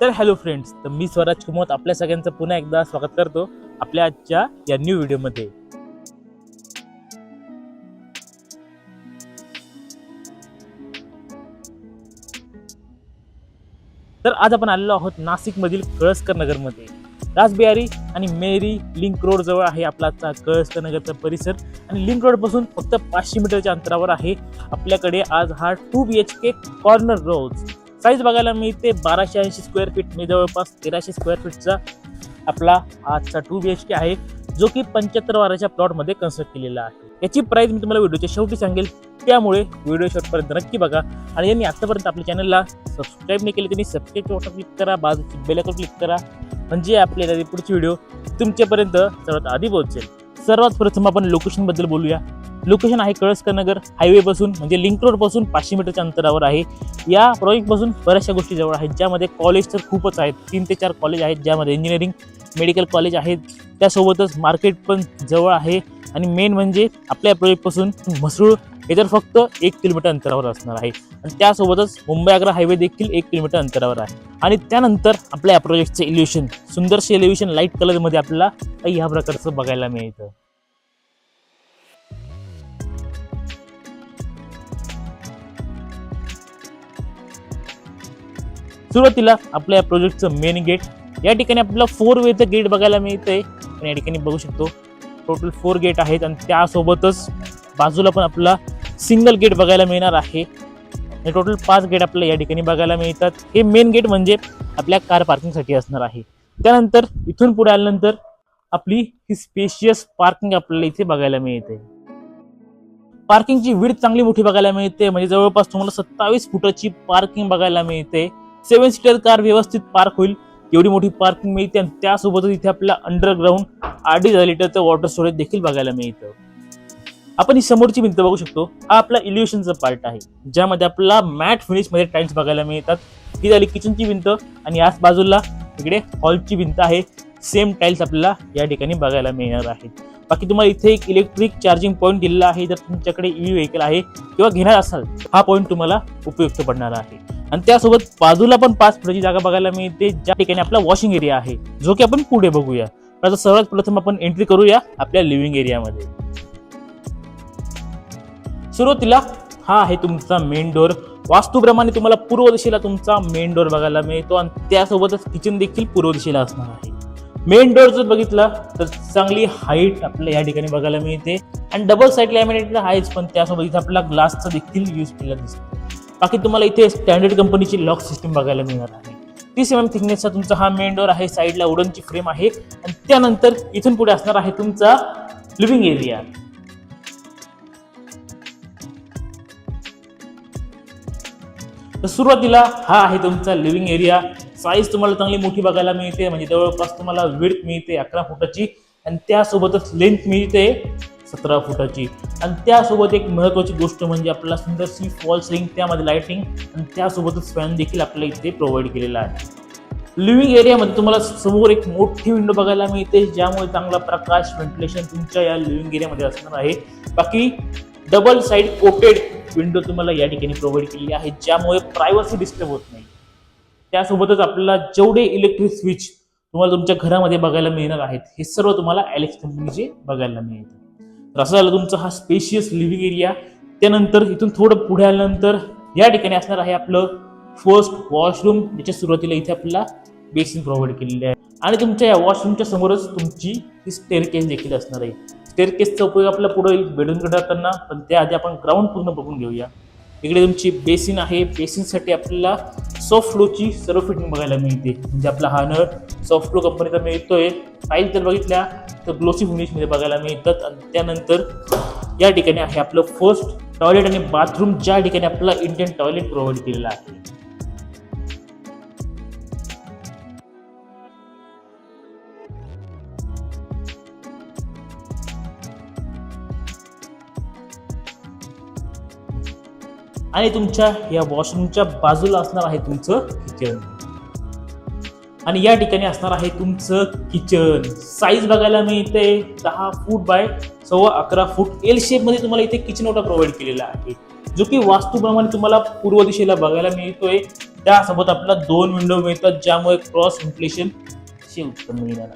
तर hello friends तर मी स्वराज कुमत आपल्या सगळ्यांचं पुन्हा एकदा स्वागत करतो आपल्या आजच्या या न्यू व्हिडिओमध्ये तर आज आपण आलेलो आहोत नाशिकमधील कळसकर नगरमध्ये. रासबिहारी आणि मेरी लिंक रोड जवळ आहे आपला आजचा कळसकर नगरचा परिसर आणि लिंक रोडपासून फक्त पाचशे मीटरच्या अंतरावर आहे आपल्याकडे आज हा two B H K corner Rose size बघायला मिळते बाराशे ऐंशी स्क्वेअर फीट मी जवळपास तेराशे स्क्वेअर फीटचा आपला आजचा टू बी एच के आहे जो की पंच्याहत्तर वाराच्या प्लॉटमध्ये कन्स्ट्रक्ट केलेला आहे. याची प्राईस मी तुम्हाला व्हिडिओच्या शेवटी सांगेल. त्यामुळे व्हिडिओ शॉटपर्यंत नक्की बघा. आणि यांनी आत्तापर्यंत आपल्या चॅनलला सबस्क्राईब नाही केले त्यांनी सबस्क्राईब बटन क्लिक करा बाजूची बेलकर क्लिक करा. म्हणजे आपल्याला पुढची व्हिडिओ तुमच्यापर्यंत सर्वात आधी पोहोचेल. सर्वात प्रथम आपण लोकेशनबद्दल बोलूया. लोकेशन आहे कळसकर नगर हायवेपासून म्हणजे लिंक रोडपासून पाचशे मीटरच्या अंतरावर आहे. या प्रोजेक्टपासून बऱ्याचशा गोष्टी जवळ आहेत ज्यामध्ये कॉलेज तर खूपच आहेत. तीन ते चार कॉलेज आहेत ज्यामध्ये इंजिनिअरिंग मेडिकल कॉलेज आहेत. त्यासोबतच मार्केट पण जवळ आहे. आणि मेन म्हणजे आपल्या प्रोजेक्टपासून म्हसरूळ तर फक्त एक किलोमीटर अंतरावर असणार आहे. आणि त्यासोबतच मुंबई आग्रा हायवे देखील एक किलोमीटर अंतरावर आहे. आणि त्यानंतर आपल्या या प्रोजेक्टचं इल्युशन सुंदरसे इल्युशन लाइट कलरमध्ये आपल्याला ह्या प्रकारचं बघायला मिळतं. सुरुवातीला आपल्या या प्रोजेक्टचं मेन गेट या ठिकाणी आपल्याला फोर वेचं गेट बघायला मिळतंय. आणि या ठिकाणी बघू शकतो. टोटल फोर गेट आहेत आणि त्यासोबतच बाजूला पण आपला सिंगल गेट बघायला मिळणार आहे. आणि टोटल पाच गेट आपल्याला या ठिकाणी बघायला मिळतात. हे मेन गेट म्हणजे आपल्या कार पार्किंगसाठी असणार आहे. त्यानंतर इथून पुढे आल्यानंतर आपली ही स्पेशियस पार्किंग आपल्याला इथे बघायला मिळते. पार्किंगची विड चांगली मोठी बघायला मिळते. म्हणजे जवळपास तुम्हाला सत्तावीस फुटाची पार्किंग बघायला मिळते. सेवन सीटर कार व्यवस्थित पार्क होईल एवढी मोठी पार्किंग मिळते आणि त्यासोबतच इथे आपल्याला अंडरग्राऊंड अडीच हजार लिटरचं वॉटर स्टोरेज देखील बघायला मिळतं. आपण ही समोरची भिंत बघू शकतो. हा आपला इल्युशनचा पार्ट आहे. ज्यामध्ये आपल्याला मॅट फिनिशमध्ये टाईल्स बघायला मिळतात. ही झाली किचनची भिंत आणि याच बाजूला इकडे हॉलची भिंत आहे. सेम टाईल्स आपल्याला या ठिकाणी बघायला मिळणार आहेत. बाकी तुम्हाला इथे एक इलेक्ट्रिक चार्जिंग पॉईंट दिलेला आहे. जर तुमच्याकडे ई व्हेकल आहे किंवा घेणार असाल हा पॉईंट तुम्हाला उपयुक्त पडणार आहे. आणि त्यासोबत बाजूला पण पाच फुटाची जागा बघायला मिळते. ज्या ठिकाणी आपला वॉशिंग एरिया आहे जो की आपण पुढे बघूया. आता सर्वात प्रथम आपण एंट्री करूया आपल्या लिव्हिंग एरियामध्ये सुरुवातीला हा आहे तुमचा मेन डोर वास्तूप्रमाणे तुम्हाला पूर्व दिशेला तुमचा मेन डोर बघायला मिळतो आणि त्यासोबतच किचन देखील पूर्व दिशेला असणार आहे. मेन डोर जर बघितला तर चांगली हाईट आपल्याला या ठिकाणी बघायला मिळते. आणि डबल साईड लॅमिनेटेड आहेच पण त्यासोबत इथे आपल्याला ग्लासचा देखील यूज केला दिसतो. बाकी तुम्हाला इथे स्टँडर्ड कंपनीची लॉक सिस्टीम बघायला मिळणार आहे. तीस एम एम थिकनेसचा तुमचा हा मेन डोर आहे साईडला वुडनची फ्रेम आहे. आणि त्यानंतर इथून पुढे असणार आहे तुमचा लिव्हिंग एरिया तर सुरुवातीला हा आहे तुमचा लिव्हिंग एरिया साईज तुम्हाला चांगली मोठी बघायला मिळते म्हणजे जवळपास तुम्हाला विड्थ मिळते अकरा फुटाची. आणि त्यासोबतच लेंथ मिळते सतरा फुटाची. आणि त्यासोबत एक महत्त्वाची गोष्ट म्हणजे आपल्याला सुंदरशी फॉल सिलिंग त्यामध्ये लाईटिंग आणि त्यासोबतच फॅन देखील आपल्याला इथे प्रोव्हाइड केलेला आहे. लिव्हिंग एरियामध्ये तुम्हाला समोर एक मोठी विंडो बघायला मिळते ज्यामुळे चांगला प्रकाश व्हेंटिलेशन तुमच्या या लिव्हिंग एरियामध्ये असणार आहे. बाकी डबल साईड कोटेड विंडो तुम्हाला या ठिकाणी प्रोव्हाइड केलेली आहे ज्यामुळे प्रायव्हसी डिस्टर्ब होत नाही. त्यासोबतच आपल्याला जेवढे इलेक्ट्रिक स्विच तुम्हाला तुमच्या घरामध्ये बघायला मिळणार आहेत हे सर्व तुम्हाला ॲलेक्स कंपनीचे बघायला मिळेल तर असं झालं तुमचा हा स्पेशियस लिव्हिंग एरिया त्यानंतर इथून थोडं पुढे आल्यानंतर या ठिकाणी असणार आहे आपलं फर्स्ट वॉशरूम ज्याच्या सुरुवातीला इथे आपल्याला बेसिन प्रोव्हाइड केलेली आहे. आणि तुमच्या या वॉशरूमच्या समोरच तुमची ही स्टेअरकेस देखील असणार आहे. स्टेअरकेसचा उपयोग आपला पुढे बेडरूमकडे जाताना पण त्याआधी आपण ग्राउंड पूर्ण बघून घेऊया. इकडे तुमची बेसिन आहे. बेसिनसाठी आपल्याला सॉफ्ट फ्लोची सर्व फिटिंग बघायला मिळते. म्हणजे आपला हा नळ सॉफ्ट फ्लो कंपनीचा मिळतोय. फाईल जर बघितल्या तर ग्लोसी फिनिशमध्ये बघायला मिळतात. आणि त्यानंतर या ठिकाणी आहे आपलं फर्स्ट टॉयलेट आणि बाथरूम ज्या ठिकाणी आपल्याला इंडियन टॉयलेट प्रोव्हाइड केलेलं आहे. आणि तुमच्या या वॉशरूमच्या बाजूला असणार आहे तुमचं किचन आणि या ठिकाणी असणार आहे तुमचं किचन साईज बघायला मिळते दहा फूट बाय सव्वा अकरा फूट एल शेपमध्ये तुम्हाला इथे किचन ओटा प्रोव्हाइड केलेला आहे. जो की वास्तूप्रमाणे तुम्हाला पूर्व दिशेला बघायला मिळतोय. त्यासोबत आपल्याला दोन विंडो मिळतात ज्यामुळे क्रॉस इन्फ्लेशन चे उत्पन्न मिळणार.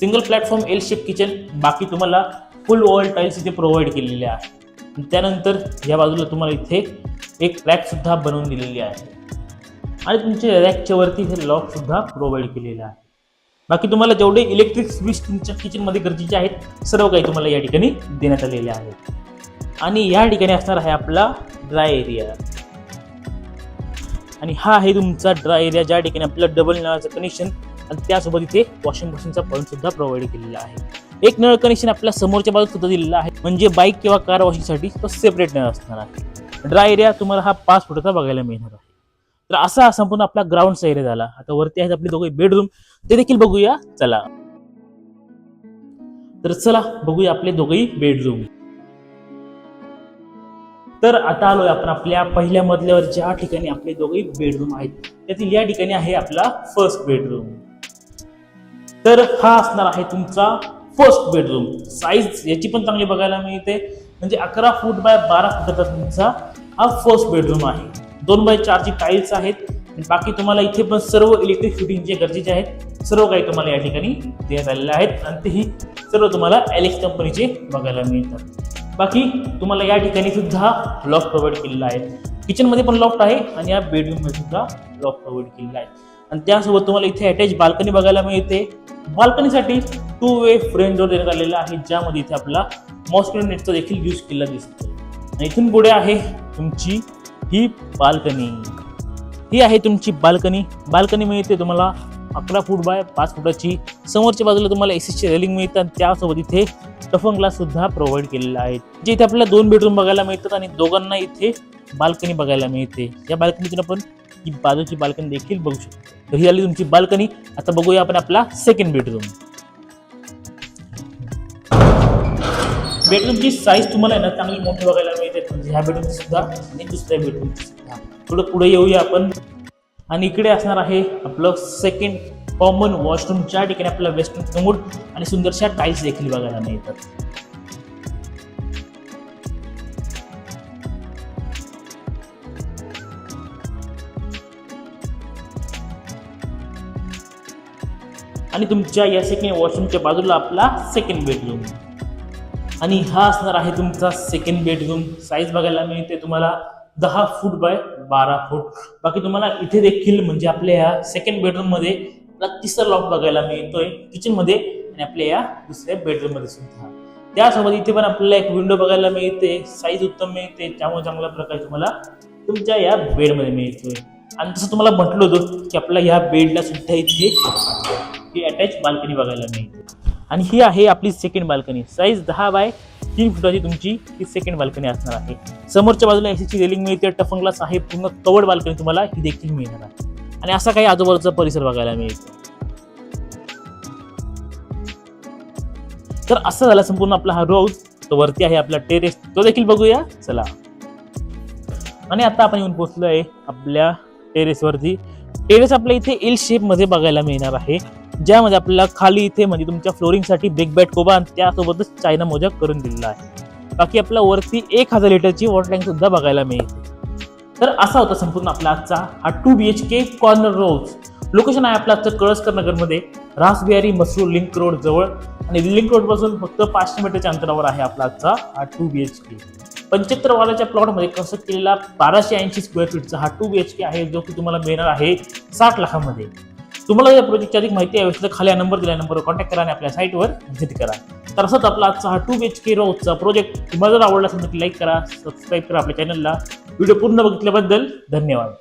Single platform L shape kitchen बाकी तुम्हाला फुल वॉल टाईल्स इथे प्रोव्हाइड केलेले आहे. त्यानंतर या बाजूला तुम्हाला इथे एक रॅकसुद्धा बनवून दिलेली आहे. आणि तुमच्या रॅकच्या वरती हे लॉकसुद्धा प्रोव्हाइड केलेलं आहे. बाकी तुम्हाला जेवढे इलेक्ट्रिक स्विच तुमच्या किचनमध्ये गरजेचे आहेत सर्व काही तुम्हाला या ठिकाणी देण्यात आलेले आहे. आणि या ठिकाणी असणार आहे आपला ड्राय एरिया आणि हा आहे तुमचा ड्राय एरिया ज्या ठिकाणी आपलं डबल नळाचं कनेक्शन आणि त्यासोबत इथे वॉशिंग मशीनचा पॉईंट सुद्धा प्रोव्हाइड केलेला आहे. एक नळ कनेक्शन आपल्या समोरच्या बाजूत सुद्धा दिलेला आहे. म्हणजे बाईक किंवा कार वॉशिंगसाठी तो सेपरेट नळ असणार आहे. ड्राय एरिया तुम्हाला हा पाच फुटाचा बघायला मिळणार आहे. तर असा हा संपूर्ण आपला ग्राउंडचा एरिया झाला. आता वरती आहेत आपले दोघे बेडरूम ते देखील बघूया. चला. तर चला बघूया आपले दोघेही बेडरूम तर आता आलोय आपण आपल्या पहिल्या मजल्यावर ज्या ठिकाणी आपले दोघेही बेडरूम आहेत. त्यातील या ठिकाणी आहे आपला फर्स्ट बेडरूम तर हा असणार आहे तुमचा फर्स्ट बेडरूम साईज याची पण चांगली बघायला मिळते. म्हणजे अकरा फूट बाय बारा फुटाचा तुमचा हा फर्स्ट बेडरूम आहे. दोन बाय चारची टाईल्स आहेत. बाकी तुम्हाला इथे पण सर्व इलेक्ट्रिक फिटिंग जे गरजेचे आहेत सर्व काही तुम्हाला या ठिकाणी देण्यात आलेले आहेत. आणि तेही सर्व तुम्हाला एलेक्स कंपनीचे बघायला मिळतात. बाकी तुम्हाला या ठिकाणी सुद्धा लॉफ्ट प्रोव्हाइड केलेला आहे. किचनमध्ये पण लॉफ्ट आहे आणि या बेडरूममध्ये सुद्धा लॉफ्ट प्रोव्हाइड केलेला आहे. आणि त्यासोबत तुम्हाला इथे अटॅच बाल्कनी बघायला मिळते. बाल्कनीसाठी टू वे फ्रेम डोर देण्यात आलेला आहे ज्यामध्ये इथे आपला मॉस्किटो नेटचा देखील यूज केला दिसतो आणि इथून पुढे आहे तुमची ही बाल्कनी. ही आहे तुमची बाल्कनी. बाल्कनी मिळते तुम्हाला अकरा फूट बाय पाच फुटाची. समोरच्या बाजूला तुम्हाला एसीची रेलिंग मिळतात आणि त्यासोबत इथे टफन ग्लास सुद्धा प्रोव्हाइड केलेला आहे. जे इथे आपल्याला दोन बेडरूम बघायला मिळतात आणि दोघांना इथे बाल्कनी बघायला मिळते. या बाल्कनीतून आपण ही बाजूची बाल्कनी देखील बघू शकतो. तर ही झाली तुमची बाल्कनी. आता बघूया आपण आपला सेकंड बेडरूम बेडरूमची साईज तुम्हाला आहे ना चांगली मोठी बघायला मिळते. म्हणजे ह्या बेडरूम सुद्धा आणि दुसऱ्या बेडरूम सुद्धा. थोडं पुढे येऊया आपण. आणि इकडे असणार आहे आपलं सेकंड कॉमन वॉशरूम ज्या ठिकाणी आपल्याला वेस्टर्न कमोड आणि सुंदरशा टाईल्स देखील बघायला मिळतात. आणि तुमच्या या सेकंड वॉशरूमच्या बाजूला आपला सेकंड बेडरूम आणि हा असणार आहे तुमचा सेकंड बेडरूम साईज बघायला मिळते तुम्हाला दहा फूट बाय बारा फूट बाकी तुम्हाला इथे देखील म्हणजे आपल्या या सेकंड बेडरूममध्ये आपला तिसरा लॉक बघायला मिळतोय. किचनमध्ये आणि आपल्या या दुसऱ्या बेडरूममध्ये सुद्धा. त्यासोबत इथे पण आपल्याला एक विंडो बघायला मिळते. साईज उत्तम मिळते. त्यामुळे चांगल्या प्रकारे तुम्हाला तुमच्या या बेडमध्ये मिळतोय. आणि तसं तुम्हाला म्हटलं होतं की आपल्या या बेडला सुद्धा इथे ही अटॅच बाल्कनी बघायला मिळते. आणि ही आहे आपली सेकंड बाल्कनी साईज दहा बाय तीन फुटाची तुमची ही सेकंड बाल्कनी असणार आहे. समोरच्या बाजूला एसीची रेलिंग मिळते टफन ग्लास आहे पूर्ण कवड बाल्कनी तुम्हाला ही देखील मिळणार आहे. आणि असा काही आजूबाजूचा परिसर बघायला मिळतो. तर असं झाला संपूर्ण आपला हा रोज तो वरती आहे आपला टेरेस तो देखील बघूया. चला. आणि आता आपण येऊन पोहोचलो आहे आपल्या टेरेसवरती टेरेस आपल्या इथे एल शेपमध्ये बघायला मिळणार आहे. ज्यामध्ये आपल्याला खाली इथे म्हणजे तुमच्या फ्लोरिंगसाठी बिग बॅट कोबा आणि त्यासोबतच चायना मोजा करून दिलेला आहे. बाकी आपल्या वरती एक हजार लिटरची वॉटर टँक सुद्धा बघायला मिळते तर असा होता संपूर्ण आपला आजचा हा two B H K corner Rose location आहे आपलं आजचं कळसकर नगरमध्ये रासबिहारी मसरूर लिंक रोड जवळ. आणि लिंक रोडपासून फक्त पाचशे मीटरच्या अंतरावर आहे आपला आजचा हा टू बी एच के पंच्याहत्तर वालाच्या प्लॉटमध्ये कन्स्ट्रक्ट केलेला बाराशे ऐंशी स्क्वेअर फीटचा हा टू बी एच के आहे जो की तुम्हाला मिळणार आहे साठ लाखामध्ये. तुम्हाला या प्रोजेक्टची अधिक माहिती हवी तर खाली नंबर दिल्या नंबरवर कॉन्टॅक्ट करा आणि आपल्या साईटवर व्हिजिट करा. तर असंच आपला आजचा हा टू बी एच के रोजचा प्रोजेक्ट तुम्हाला जर आवडला असेल तर लाईक करा सबस्क्राईब करा आपल्या चॅनलला व्हिडिओ पूर्ण बघितल्याबद्दल धन्यवाद.